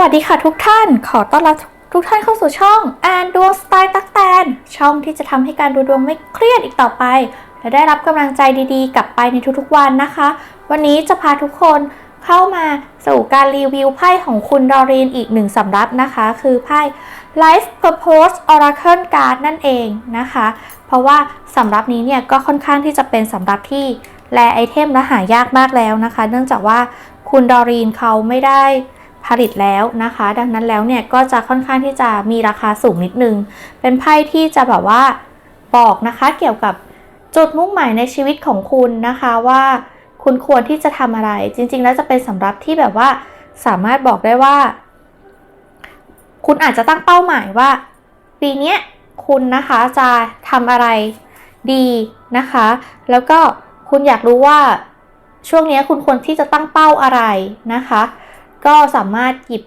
วัสดีค่ะทุกท่าน ขอต้อนรับทุกท่านเข้าสู่ช่องแอนดวงสไตล์ตักแตน ช่องที่จะทำให้การดูดวงไม่เครียดอีกต่อไป และได้รับกำลังใจดีๆ กลับไปในทุกๆวันนะคะ วันนี้จะพาทุกคนเข้ามาสู่การรีวิวไพ่ของคุณดอรีนอีกหนึ่งสำรับนะคะ คือไพ่ Life Purpose Oracle Card นั่นเองนะคะ เพราะว่าสำรับนี้เนี่ยก็ค่อนข้างที่จะเป็นสำรับที่แลไอเทมและหายากมากแล้วนะคะ เนื่องจากว่าคุณดอรีนเขาไม่ได้ ผลิตแล้วนะคะ ดังนั้นแล้วเนี่ยก็จะค่อนข้างที่จะมีราคาสูงนิดนึง เป็นไพ่ที่จะแบบว่าบอกนะคะเกี่ยวกับจุดมุ่งหมายในชีวิตของคุณนะคะว่าคุณควรที่จะทำอะไร จริง ๆ แล้วจะเป็นสำรับที่แบบว่าสามารถบอกได้ว่า คุณอาจจะตั้งเป้าหมายว่า ปีนี้คุณนะคะจะทำอะไรดีนะคะ แล้วก็คุณอยากรู้ว่าช่วงนี้คุณควรที่จะตั้งเป้าอะไรนะคะ ก็สามารถหยิบ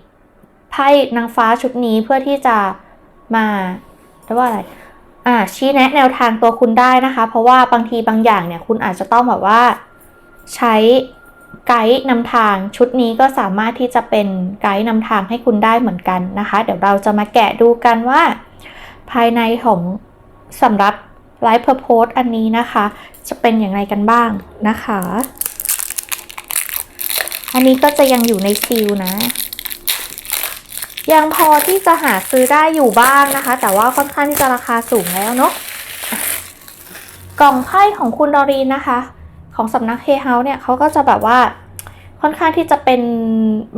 ไพ่นางฟ้าชุดนี้เพื่อที่จะมาเรียกว่าอะไรอ่าชี้แนะแนวทางตัวคุณได้นะคะ เพราะว่าบางทีบางอย่างเนี่ยคุณอาจจะต้องแบบว่า ใช้ไกด์นำทางชุดนี้ก็สามารถที่จะเป็นไกด์นำทางให้คุณได้เหมือนกันนะคะ เดี๋ยวเราจะมาแกะดูกันว่า ภายในของสำหรับ Life Purpose อันนี้นะคะ จะเป็นอย่างไรกันบ้างนะคะ อันนี้ก็จะยังอยู่ในซีลนะ ยังพอที่จะหาซื้อได้อยู่บ้างนะคะ แต่ว่าค่อนข้างที่จะราคาสูงแล้วเนาะกล่องไพ่ของคุณดอรีนนะคะ ของสำนักเฮเฮาเนี่ยเขาก็จะแบบว่าค่อนข้างที่จะเป็น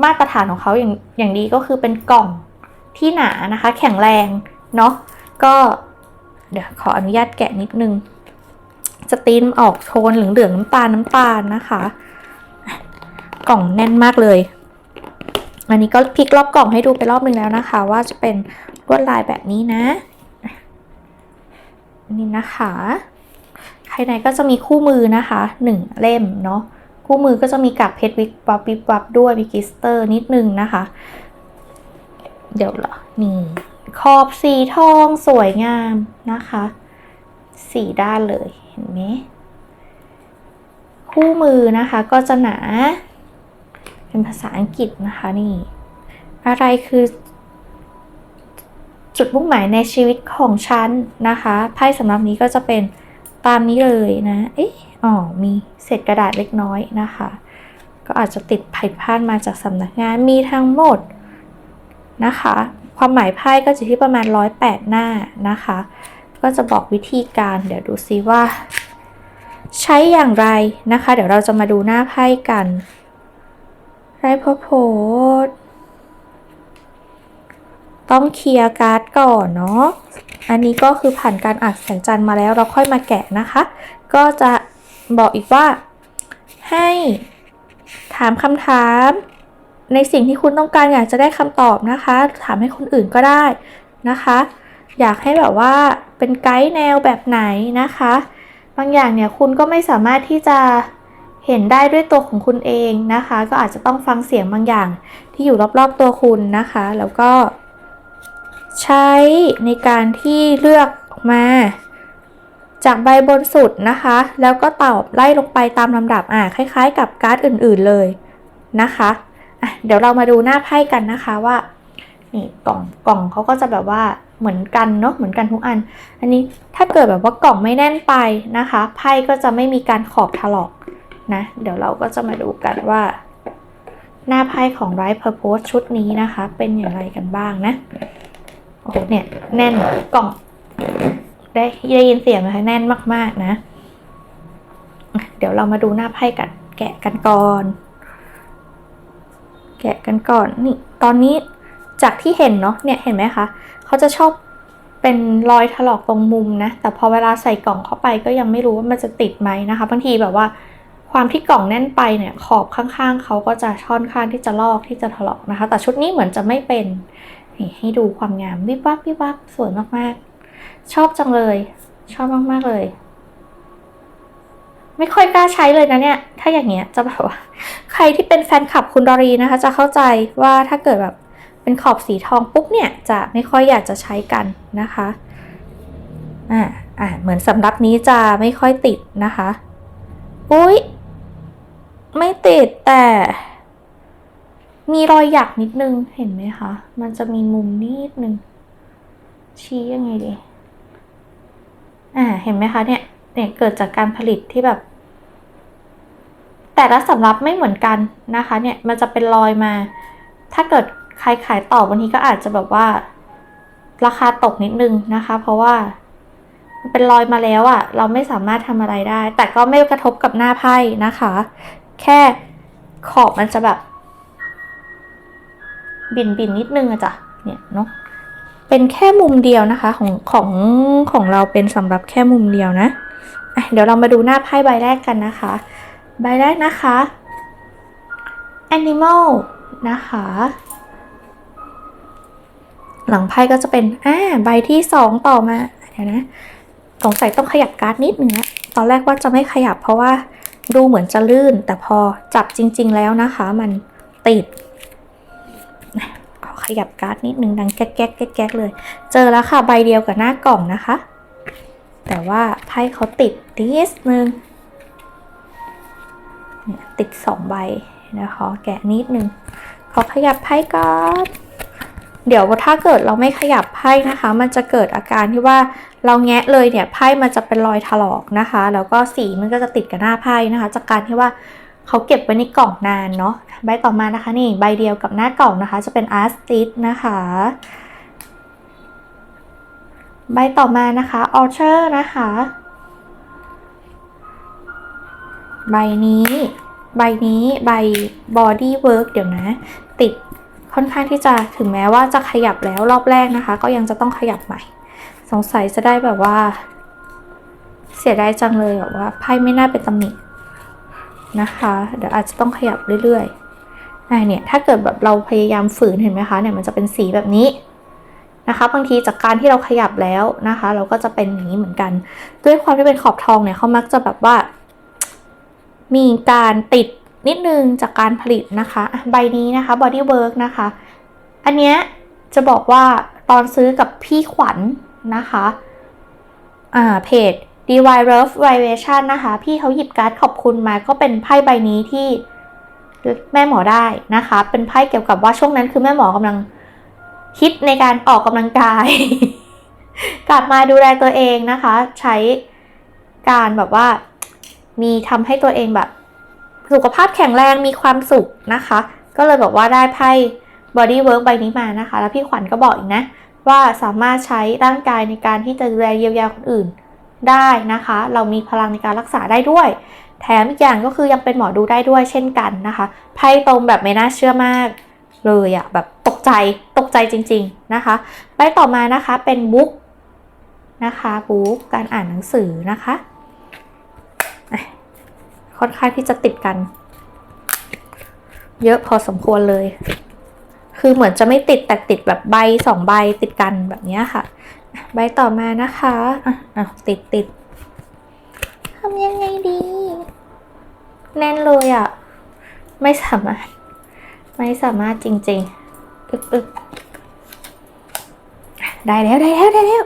มาตรฐานของเขาอย่างอย่างดีก็คือเป็นกล่องที่หนานะคะ แข็งแรงเนาะก็เดี๋ยวขออนุญาตแกะนิดนึง จะตีนออกโทนเหลืองๆน้ำตาลน้ำตาลนะคะ กล่องแน่นมากเลย อันนี้ก็พลิกรอบกล่องให้ดูไปรอบนึงแล้วนะคะ ว่าจะเป็นลวดลายแบบนี้นะอันนี้นะคะภายในก็จะมีคู่มือนะคะหนึ่งเล่มเนาะคู่มือก็จะมีกับเพชรวิบวับวิบวับด้วยมีกิสเตอร์นิดนึงนะคะ เดี๋ยวเหรอนี่ขอบสีทองสวยงามนะคะสี่ด้านเลยเห็นไหมคู่มือนะคะก็จะหนา เป็นภาษาอังกฤษนะคะนี่ อะไรคือ จุดมุ่งหมายในชีวิตของฉันนะคะไพ่สำหรับนี้ก็จะเป็นตามนี้เลยนะเอ๊ะอ๋อมีเศษกระดาษเล็กน้อยนะคะ ก็อาจจะติดไผ่พานมาจากสำนักงานมีทั้งหมดนะคะ ความหมายไพ่ก็จะที่ประมาณ 108 หน้านะคะ ก็จะบอกวิธีการเดี๋ยวดูซิว่า ใช้อย่างไรนะคะ เดี๋ยวเราจะมาดูหน้าไพ่กัน ไรพโพสต้องเคลียร์การ์ดก่อนเนาะ อันนี้ก็คือผ่านการอัดแสงจันทร์มาแล้วเราค่อยมาแกะนะคะ ก็จะบอกอีกว่า ให้ถามคำถาม ในสิ่งที่คุณต้องการอยากจะได้คำตอบนะคะ ถามให้คนอื่นก็ได้นะคะ อยากให้แบบว่าเป็นไกด์แนวแบบไหนนะคะ บางอย่างเนี่ยคุณก็ไม่สามารถที่จะ เห็นได้ด้วยตัวของคุณเองนะคะ ก็อาจจะต้องฟังเสียงบางอย่างที่อยู่รอบๆตัวคุณนะคะ แล้วก็ใช้ในการที่เลือกมา จากใบบนสุดนะคะ แล้วก็ตอบไล่ลงไปตามลำดับอะคล้ายๆ กับการ์ดอื่นๆเลยนะคะะเดี๋ยวเรามาดูหน้าไพ่กันนะคะว่านี่กล่องกล่องเขาก็จะแบบว่าเหมือนกันเนาะเหมือนกันทุกอัน อันนี้ถ้าเกิดแบบว่ากล่องไม่แน่นไปนะคะ ไพ่ก็จะไม่มีการขอบถลอก นะ เดี๋ยวเราก็จะมาดูกันว่า หน้าไพ่ของ Right Purpose ชุดนี้นะคะ เป็นอย่างไรกันบ้างนะ โอ้โหเนี่ย แน่นกล่อง ได้ได้ยินเสียงไหมคะแน่นมากๆนะ เดี๋ยวเรามาดูหน้าไพ่กันแกะกันก่อน แกะกันก่อนนี่ตอนนี้จากที่เห็นเนาะเนี่ยเห็นไหมคะเขาจะชอบเป็นรอยถลอกตรงมุมนะ แต่พอเวลาใส่กล่องเข้าไปก็ยังไม่รู้ว่ามันจะติดไหมนะคะบางทีแบบว่า ความที่กล่องแน่นไปเนี่ยขอบข้างๆเขาก็จะช่อนข้างที่จะลอกที่จะถลอกนะคะ แต่ชุดนี้เหมือนจะไม่เป็นนี่ให้ดูความงามวิบวับวิบวับสวยมากๆ ชอบจังเลย ชอบมากๆเลย ไม่ค่อยกล้าใช้เลยนะเนี่ย ถ้าอย่างเงี้ยจะแบบว่าใครที่เป็นแฟนคลับคุณดอรีนะคะ จะเข้าใจว่าถ้าเกิดแบบเป็นขอบสีทองปุ๊บเนี่ยจะไม่ค่อยอยากจะใช้กันนะคะอ่าอ่าเหมือนสำรับนี้จะไม่ค่อยติดนะคะ อุ้ย ไม่ติดแต่ มีรอยหยักนิดนึงเห็นไหมคะ มันจะมีมุมนิดนึง ชี้ยังไงดี อ่า เห็นไหมคะเนี่ย เนี่ยเกิดจากการผลิตที่แบบ แต่ละสำรับไม่เหมือนกันนะคะ เนี่ย มันจะเป็นรอยมา ถ้าเกิดใครขายต่อบางทีก็อาจจะแบบว่า ราคาตกนิดนึงนะคะ เพราะว่าเป็นรอยมาแล้วอะ่ะ เราไม่สามารถทำอะไรได้ แต่ก็ไม่กระทบกับหน้าไพ่นะคะ แค่ขอบมันจะแบบ บินบินนิดนึงอะจ้ะเนี่ยเนาะเป็นแค่มุมเดียวนะคะของของของเราเป็นสำหรับแค่มุมเดียวนะะเดี๋ยวเรามาดูหน้าไพ่ใบแรกกันนะคะ ใบแรกนะคะ animal นะคะ หลังไพ่ก็จะเป็นอ่าใบที่สองต่อมาเดี๋ยวนะสงสัยต้องขยับการ์ดนิดนึงนะตอนแรกว่าจะไม่ขยับเพราะว่า ดูเหมือนจะลื่น แต่พอจับจริง ๆ แล้วนะคะ มันติดขอขยับการ์ดนิดนึงดังแก๊กแก๊กแก๊กแก๊กเลย เจอแล้วค่ะใบเดียวกับหน้ากล่องนะคะ แต่ว่าไพ่เขาติดนิดนึงติดสองใบนะคะ แกะนิดนึง ขอขยับไพ่ก่อน เดี๋ยวถ้าเกิดเราไม่ขยับไพ่นะคะ มันจะเกิดอาการที่ว่าเราแงะเลยเนี่ยไพ่มันจะเป็นรอยถลอกนะคะ แล้วก็สีมันก็จะติดกับหน้าไพ่นะคะ จากการที่ว่าเขาเก็บไว้ในกล่องนานเนาะใบต่อมานะคะนี่ใบเดียวกับหน้ากล่องนะคะ จะเป็นอาร์สติสนะคะใบต่อมานะคะออเชอร์นะคะ ใบนี้ ใบนี้ใบ body work เดี๋ยวนะ ติด ค่อนข้างที่จะถึงแม้ว่าจะขยับแล้วรอบแรกนะคะ ก็ยังจะต้องขยับใหม่ สงสัยจะได้แบบว่า เสียดายจังเลยแบบว่าไพ่ไม่น่าเป็นตำหนินะคะ เดี๋ยวอาจจะต้องขยับเรื่อยๆอ่าเนี่ยถ้าเกิดแบบเราพยายามฝืนเห็นไหมคะเนี่ยมันจะเป็นสีแบบนี้นะคะบางทีจากการที่เราขยับแล้วนะคะ เราก็จะเป็นอย่างนี้เหมือนกัน ด้วยความที่เป็นขอบทองเนี่ยเขามักจะแบบว่า มีการติด นิดนึงจากการผลิตนะคะ ใบนี้นะคะ body work นะคะ อันเนี้ยจะบอกว่าตอนซื้อกับพี่ขวัญนะคะอ่าเพจ DY Love Vibration นะคะ พี่เขาหยิบการ์ดขอบคุณมาก็เป็นไพ่ใบนี้ที่แม่หมอได้นะคะ เป็นไพ่เกี่ยวกับว่าช่วงนั้นคือแม่หมอกำลังคิดในการออกกำลังกาย กลับมาดูแลตัวเองนะคะ ใช้การแบบว่ามีทำให้ตัวเองแบบ สุขภาพแข็งแรงมีความสุขนะคะ ก็เลยบอกว่าได้ไพ่ body work ใบนี้มานะคะ แล้วพี่ขวัญก็บอกอีกนะ ว่าสามารถใช้ร่างกายในการที่จะดูแลเยียวยาคนอื่นได้นะคะ เรามีพลังในการรักษาได้ด้วย แถมอีกอย่างก็คือยังเป็นหมอดูได้ด้วยเช่นกันนะคะไพ่ตรงแบบไม่น่าเชื่อมากเลยอะแบบตกใจตกใจจริง ๆนะคะใบต่อมานะคะเป็นบุ๊กนะคะบุ๊กการอ่านหนังสือนะคะ ค่อนข้างที่จะติดกัน เยอะพอสมควรเลย คือเหมือนจะไม่ติดแต่ติดแบบใบสองใบติดกันแบบนี้ค่ะ ใบต่อมานะคะอะอะติดติดทำยังไงดี แน่นเลยอะ ไม่สามารถ ไม่สามารถจริงๆอึกอึกได้แล้วได้แล้วได้แล้ว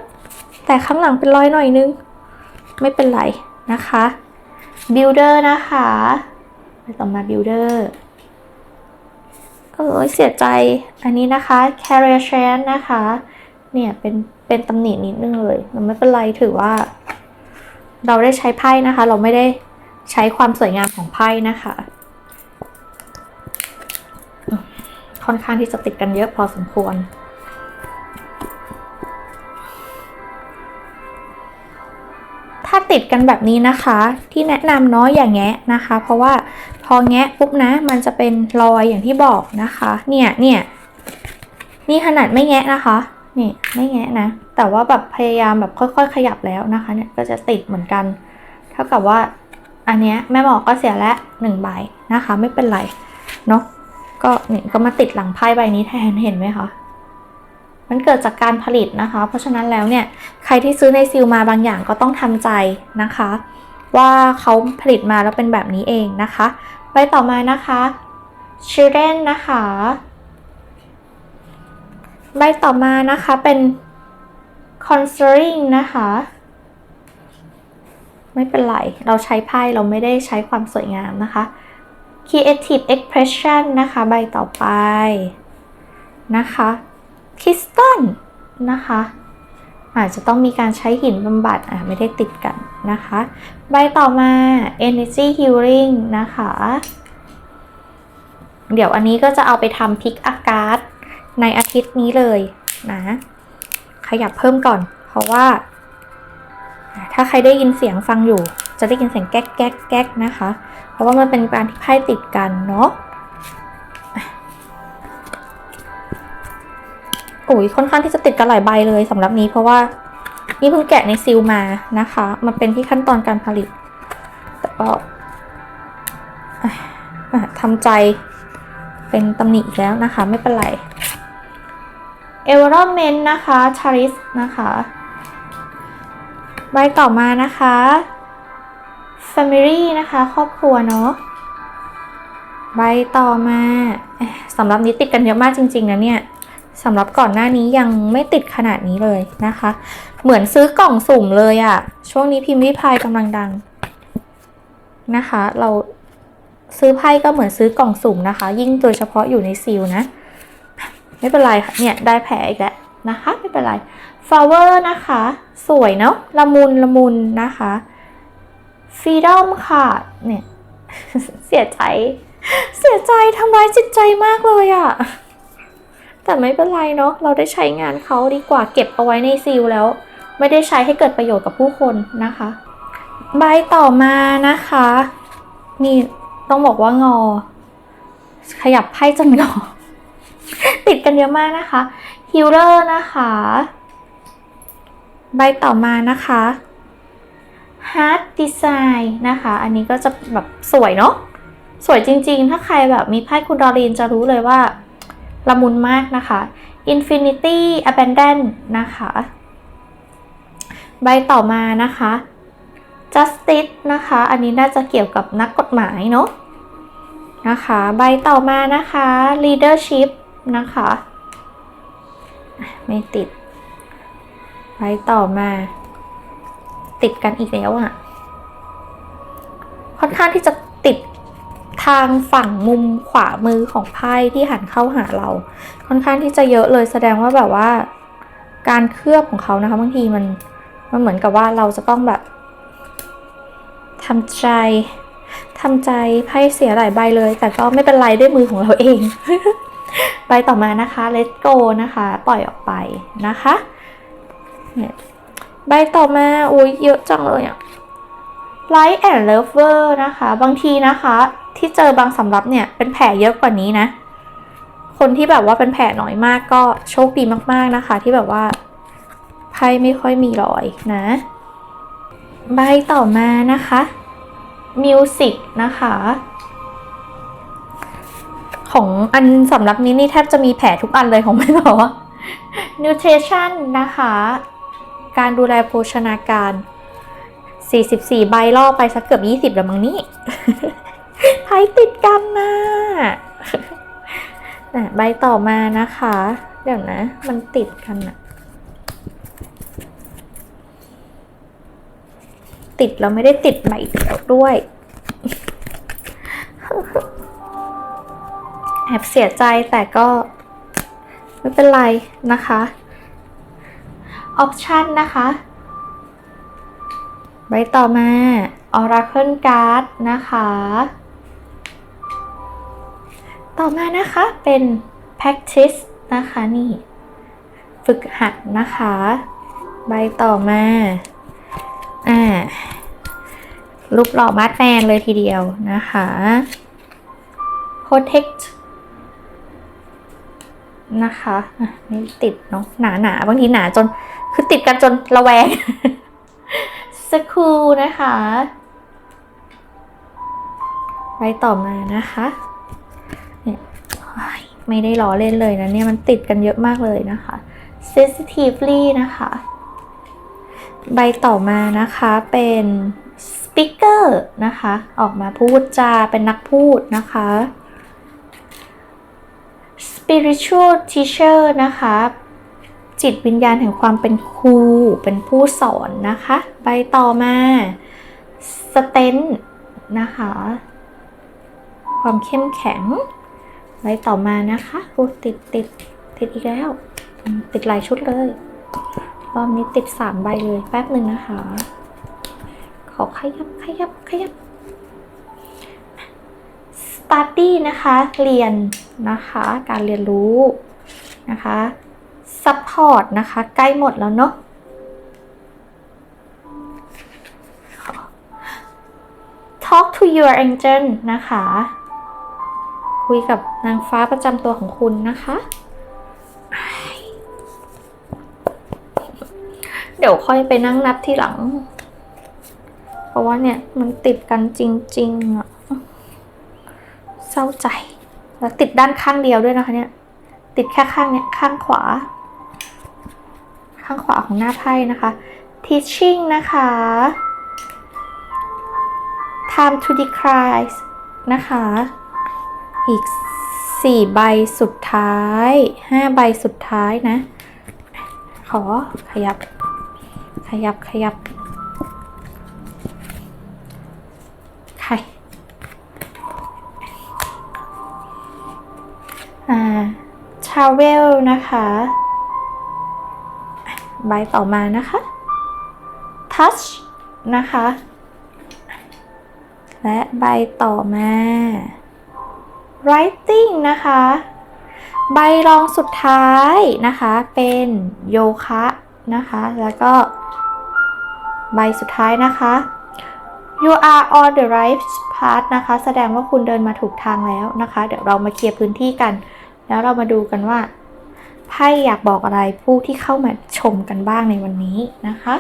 แต่ข้างหลังเป็นรอยหน่อยนึง ไม่เป็นไรนะคะ builder นะคะไปต่อมา builder เออเสียใจอันนี้นะคะ carrier chance นะคะ เนี่ยเป็นเป็นตำหนินิดนึงเลยมันไม่เป็นไรถือว่า เราได้ใช้ไพ่นะคะ เราไม่ได้ใช้ความสวยงามของไพ่นะคะ ค่อนข้างที่จะติดกันเยอะพอสมควร ถ้าติดกันแบบนี้นะคะ ที่แนะนำเนาะอย่างแงะนะคะ เพราะว่าพอแงะปุ๊บนะ มันจะเป็นรอยอย่างที่บอกนะคะ เนี่ยเนี่ยนี่ขนาดไม่แงะนะคะนี่ไม่แงะนะ แต่ว่าแบบพยายามแบบค่อย ๆ ขยับแล้วนะคะเนี่ยก็จะติดเหมือนกัน เท่ากับว่าอันเนี้ยแม่หมอก็เสียแล้วหนึ่งใบนะคะ ไม่เป็นไรเนาะก็เนี่ยก็มาติดหลังไพ่ใบนี้แทนเห็นไหมคะ มันเกิดจากการผลิตนะคะ เพราะฉะนั้นแล้วเนี่ยใครที่ซื้อในซิลมาบางอย่างก็ต้องทำใจนะคะ ว่าเขาผลิตมาแล้วเป็นแบบนี้เองนะคะ ไปต่อมานะคะ children นะคะใบต่อมานะคะเป็น conjuring นะคะ ไม่เป็นไร เราใช้ไพ่เราไม่ได้ใช้ความสวยงามนะคะ creative expression นะคะ ใบต่อไปนะคะ crystal นะคะ อาจจะต้องมีการใช้หินบำบัดอะไม่ได้ติดกันนะคะ ใบต่อมา energy healing นะคะ เดี๋ยวอันนี้ก็จะเอาไปทำพิกอากาศในอาทิตย์นี้เลยนะ ขยับเพิ่มก่อน เพราะว่า ถ้าใครได้ยินเสียงฟังอยู่ จะได้ยินเสียงแก๊กแก๊กแก๊กนะคะ เพราะว่ามันเป็นการที่ไพ่ติดกันเนาะ อ้ยค่อนข้างที่จะติดกันหลายใบเลยสำหรับนี้เพราะว่านี่เพิ่งแกะในซิลมานะคะ มันเป็นที่ขั้นตอนการผลิต แต่ก็ทำใจเป็นตำหนิแล้วนะคะ ไม่เป็นไร e v e r o n m e n t นะคะ c h a r i s นะคะ ใบต่อมานะคะ Family นะคะ ครอบครัวเนาะ ใบต่อมาสำหรับนี้ติดกันเยอะมากจริง ๆ นะเนี่ย สำหรับก่อนหน้านี้ยังไม่ติดขนาดนี้เลยนะคะ เหมือนซื้อกล่องสุ่มเลยอะช่วงนี้พิมพ์ริพายกำลังดังนะคะ เราซื้อไพ่ก็เหมือนซื้อกล่องสุ่มนะคะ ยิ่งโดยเฉพาะอยู่ในซีลนะ ไม่เป็นไรค่ะเนี่ยได้แผลอีกแล้วนะคะ ไม่เป็นไร flower นะคะ สวยเนาะละมุนละมุนนะคะ freedom ค่ะเนี่ย เสียใจ เสียใจทำร้ายจิตใจมากเลยอะ แต่ไม่เป็นไรเนาะเราได้ใช้งานเขาดีกว่าเก็บเอาไว้ในซีลแล้ว ไม่ได้ใช้ให้เกิดประโยชน์กับผู้คนนะคะ ใบต่อมานะคะ นี่ต้องบอกว่างอ ขยับไพ่จนงอ ติดกันเยอะมากนะคะฮิลเลอร์นะคะ ใบต่อมานะคะ Heart Design นะคะ อันนี้ก็จะแบบสวยเนาะสวยจริงๆ ถ้าใครแบบมีไพ่คุณดอรีนจะรู้เลยว่า ละมุนมากนะคะ Infinity Abandon นะคะ ใบต่อมานะคะ Justice นะคะ อันนี้น่าจะเกี่ยวกับนักกฎหมายเนาะนะคะ ใบต่อมานะคะ Leadership นะคะ ไม่ติด ใบต่อมา ติดกันอีกแล้วอะ่ะ ค่อนข้างที่จะติดางฝั่งมุมขวามือของไพ่ที่หันเข้าหาเรา ค่อนข้างที่จะเยอะเลยแสดงว่าแบบว่า การเคลือบของเขานะคะบางทีมันมันเหมือนกับว่าเราจะต้องแบบทำใจทำใจไพ่เสียหลายใบเลย แต่ก็ไม่เป็นไรด้วยมือของเราเองใบต่อมานะคะ let go นะคะ ปล่อยออกไปนะคะเนี่ยใบต่อมาอุ้ยเยอะจังเลยอะ Light and Lover นะคะ บางทีนะคะ ที่เจอบางสำรับเนี่ย เป็นแผลเยอะกว่านี้นะ คนที่แบบว่าเป็นแผลน้อยมากก็โชคดีมากๆนะคะ ที่แบบว่าไพ่ไม่ค่อยมีรอยนะ ใบต่อมานะคะ Music นะคะ ของอันสำรับนี้นี่แทบจะมีแผลทุกอันเลยของไม่บอกว่า Nutrition นะคะ การดูแลโภชนาการ 44 ใบล่อไปสักเกือบ 20แล้วมั้งนี่ไพ่ติดกันนะน่ะใบต่อมานะคะ เดี๋ยวนะ มันติดกันอะติดแล้วไม่ได้ติดใบเดียวด้วยแอบเสียใจแต่ก็ไม่เป็นไรนะคะ ออปชันนะคะ ใบต่อมา Oracle Card นะคะ ต่อมานะคะเป็น Practice นะคะนี่ ฝึกหัดนะคะ ใบต่อมา อ่า รูปหล่อมาดแมนเลยทีเดียวนะคะ Protect นะคะอะนี่ติดเนาะหนาหนาๆบางทีหนาจน คือติดกันจนระแวง สคูนะคะไปต่อมานะคะเนี่ยไม่ได้ล้อเล่นเลยนะเนี่ยมันติดกันเยอะมากเลยนะคะ sensitively นะคะ ใบต่อมานะคะเป็น speaker นะคะ ออกมาพูดจาเป็นนักพูดนะคะ spiritual teacher นะคะ จิตวิญญาณแห่งความเป็นครู เป็นผู้สอนนะคะ ใบต่อมาสเตนนะคะ ความเข้มแข็ง ใบต่อมานะคะโอ้ติดติดติดอีกแล้ว ติดหลายชุดเลยรอบนี้ติดสามใบเลยแป๊บหนึ่งนะคะ ขอขยับขยับขยับ study นะคะ เรียนนะคะ การเรียนรู้นะคะ support นะคะ ใกล้หมดแล้วเนาะ talk to your angel นะคะ คุยกับนางฟ้าประจำตัวของคุณนะคะเดี๋ยวค่อยไปนั่งนับที่หลัง เพราะว่าเนี่ยมันติดกันจริงๆอะเศร้าใจ แล้วติดด้านข้างเดียวด้วยนะคะเนี่ย ติดแค่ข้างเนี้ยข้างขวาางขวาของหน้าไพ่นะคะ teaching นะคะ time to decline นะคะ อีก 4 ใบสุดท้าย 5 ใบสุดท้ายนะ ขอขยับ ขยับขยับใครอ่า travel นะคะ ใบต่อมานะคะ touch นะคะ และใบต่อมา writing นะคะ ใบรองสุดท้ายนะคะ เป็นโยคะนะคะ แล้วก็ ใบสุดท้ายนะคะ you are on the right path นะคะ แสดงว่าคุณเดินมาถูกทางแล้วนะคะ เดี๋ยวเรามาเคลียร์พื้นที่กัน แล้วเรามาดูกันว่า ไพ่อยากบอกอะไรผู้ที่เข้ามาชมกันบ้างในวันนี้นะคะ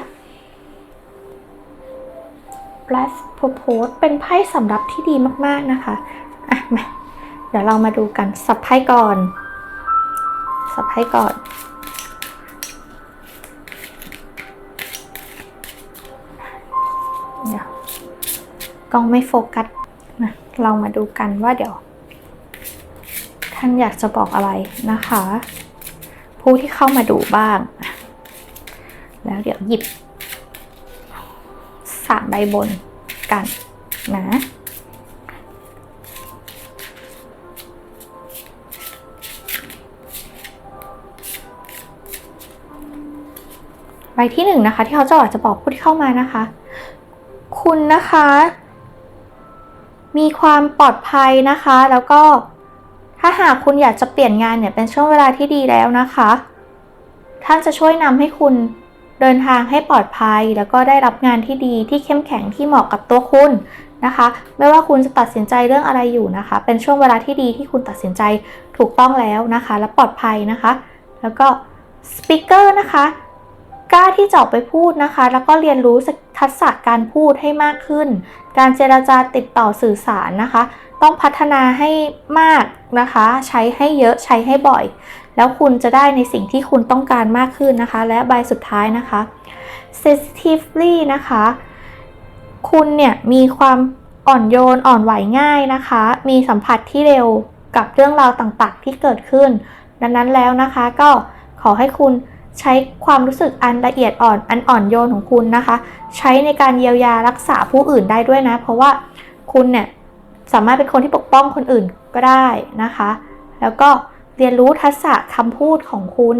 Blast Propose เป็นไพ่สำหรับที่ดีมากๆนะคะอะมาเดี๋ยวเรามาดูกันสับไพ่ก่อน สับไพ่ก่อนเดี๋ยวกล้องไม่โฟกัสนะเรามาดูกันว่าเดี๋ยว ท่านอยากจะบอกอะไรนะคะ ผู้ที่เข้ามาดูบ้าง แล้วเดี๋ยวหยิบสามใบบนกันนะใบที่หนึ่งนะคะ ที่เขาจะอากจะบอกผู้ที่เข้ามานะคะ คุณนะคะ มีความปลอดภัยนะคะ แล้วก็ ถ้าหากคุณอยากจะเปลี่ยนงานเนี่ยเป็นช่วงเวลาที่ดีแล้วนะคะ ท่านจะช่วยนำให้คุณเดินทางให้ปลอดภัย แล้วก็ได้รับงานที่ดีที่เข้มแข็งที่เหมาะกับตัวคุณนะคะ ไม่ว่าคุณจะตัดสินใจเรื่องอะไรอยู่นะคะ เป็นช่วงเวลาที่ดีที่คุณตัดสินใจถูกต้องแล้วนะคะ และปลอดภัยนะคะ แล้วก็สปิเกอร์นะคะกล้าที่จะออกไปพูดนะคะ แล้วก็เรียนรู้ทักษะการพูดให้มากขึ้น การเจราจาติดต่อสื่อสารนะคะ ต้องพัฒนาให้มากนะคะ ใช้ให้เยอะใช้ให้บ่อย แล้วคุณจะได้ในสิ่งที่คุณต้องการมากขึ้นนะคะ และใบสุดท้ายนะคะ sensitively นะคะ คุณเนี่ยมีความอ่อนโยนอ่อนไหวง่ายนะคะ มีสัมผัสที่เร็วกับเรื่องราวต่างๆ ที่เกิดขึ้น ดังนั้นแล้วนะคะก็ขอให้คุณ ใช้ความรู้สึกอันละเอียดอ่อนอันอ่อนโยนของคุณนะคะ ใช้ในการเยียวยารักษาผู้อื่นได้ด้วยนะ เพราะว่าคุณเนี่ยสามารถเป็นคนที่ปกป้องคนอื่นก็ได้นะคะ แล้วก็เรียนรู้ทักษะคำพูดของคุณ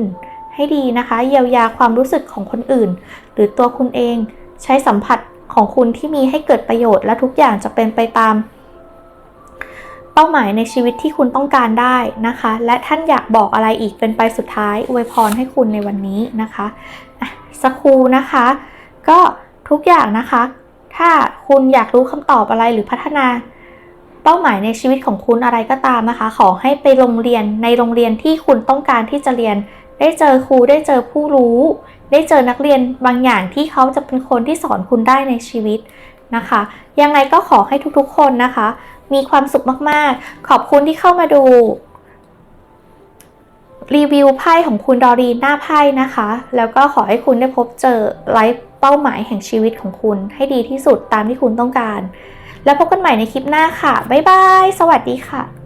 ให้ดีนะคะ เยียวยาความรู้สึกของคนอื่น หรือตัวคุณเองใช้สัมผัสของคุณที่มีให้เกิดประโยชน์และทุกอย่างจะเป็นไปตาม ป้าหมายในชีวิตที่คุณต้องการได้นะคะ และท่านอยากบอกอะไรอีกเป็นไปสุดท้ายอวยพรให้คุณในวันนี้นะคะสักครูนะคะ ก็ทุกอย่างนะคะ ถ้าคุณอยากรู้คำตอบอะไรหรือพัฒนาเป้าหมายในชีวิตของคุณอะไรก็ตามนะคะ ขอให้ไปโรงเรียนในโรงเรียนที่คุณต้องการที่จะเรียน ได้เจอครูได้เจอผู้รู้ ได้เจอนักเรียนบางอย่างที่เขาจะเป็นคนที่สอนคุณได้ในชีวิตนะคะ ยังไงก็ขอให้ทุกๆคนนะคะ มีความสุขมากๆ ขอบคุณที่เข้ามาดู รีวิวไพ่ของคุณดอรีนหน้าไพ่นะคะ แล้วก็ขอให้คุณได้พบเจอไลฟ์เป้าหมายแห่งชีวิตของคุณให้ดีที่สุดตามที่คุณต้องการ แล้วพบกันใหม่ในคลิปหน้าค่ะ บ๊ายบาย สวัสดีค่ะ